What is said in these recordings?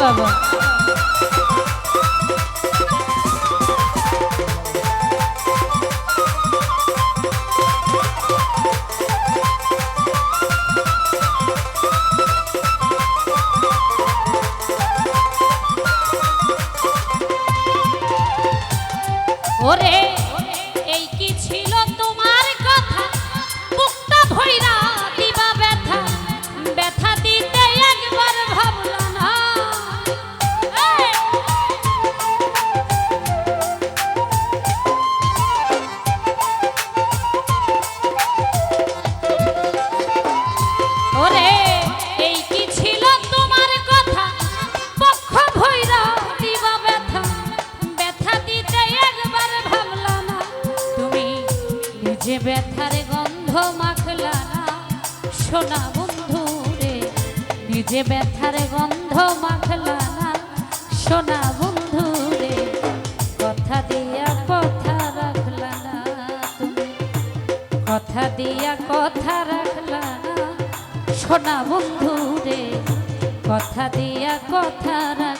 বাবা ব্যথার গন্ধ মাখলা না সোনা বন্ধু রে নিজে ব্যথার গন্ধ মাখলা না সোনা বন্ধু রে, কথা দিয়া কথা রাখলা না কথা দিয়া কথা রাখলা না সোনা বন্ধু রে, কথা দিয়া কথা রাখ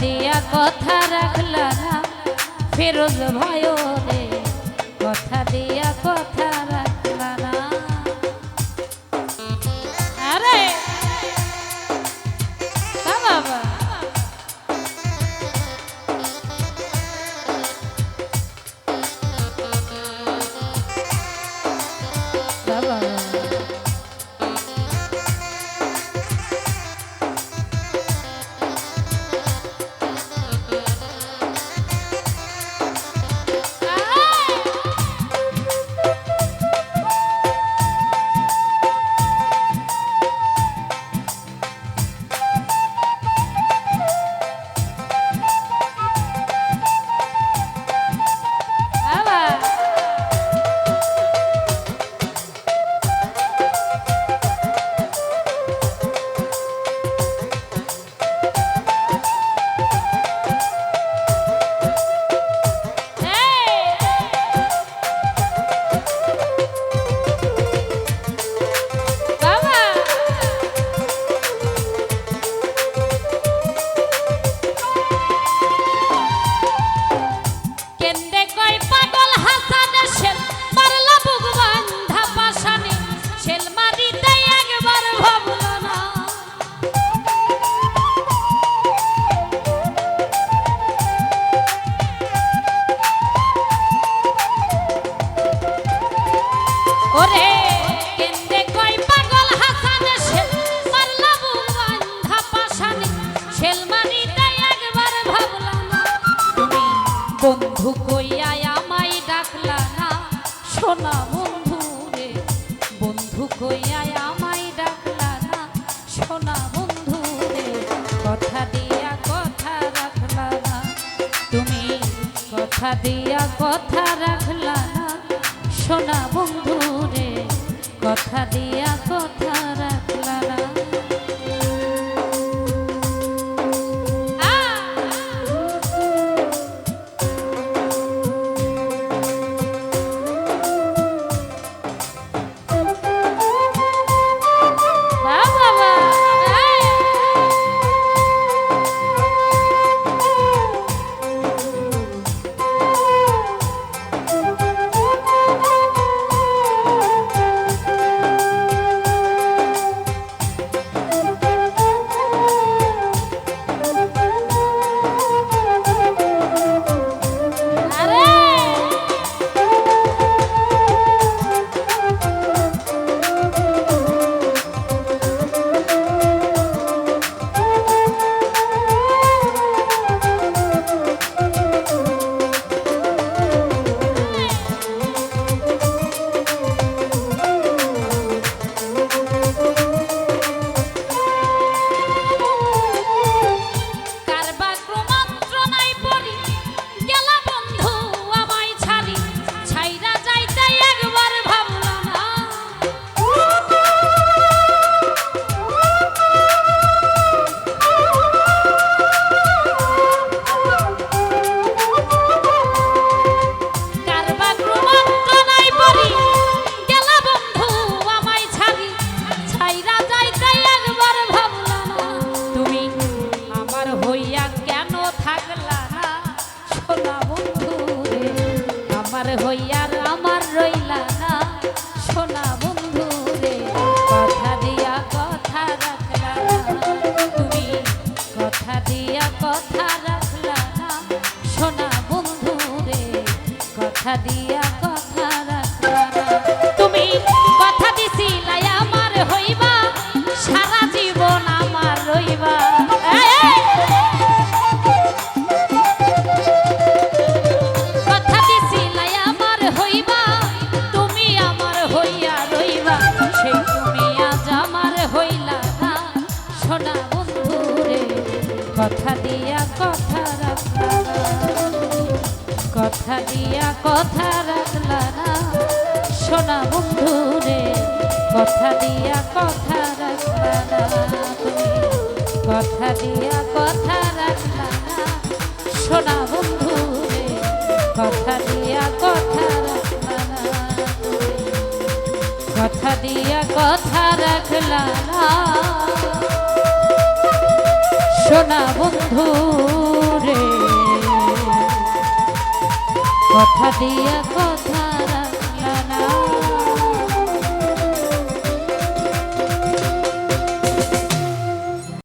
দিয়া কথা রাখলা না ফেরোজ ভয় রে কথা দিয়া কথা হইয়া ডাকলা না। সোনা বন্ধু কথা দিয়া কথা রাখলা না। তুমি কথা দিয়া কথা রাখলা না। সোনা বন্ধু রে, কথা দিয়া কথা কথা দিয়া কথা রাখলা কথা দিয়া কথা রাখলা না। সোনা বন্ধু রে, কথা দিয়া কথা রাখলা না তুমি। কথা দিয়া কথা রাখলা না। সোনা বন্ধু রে, কথা দিয়া কথা কথা দিয়া কথা রাখলা না। সোনা বন্ধু রে। কথা দিয়া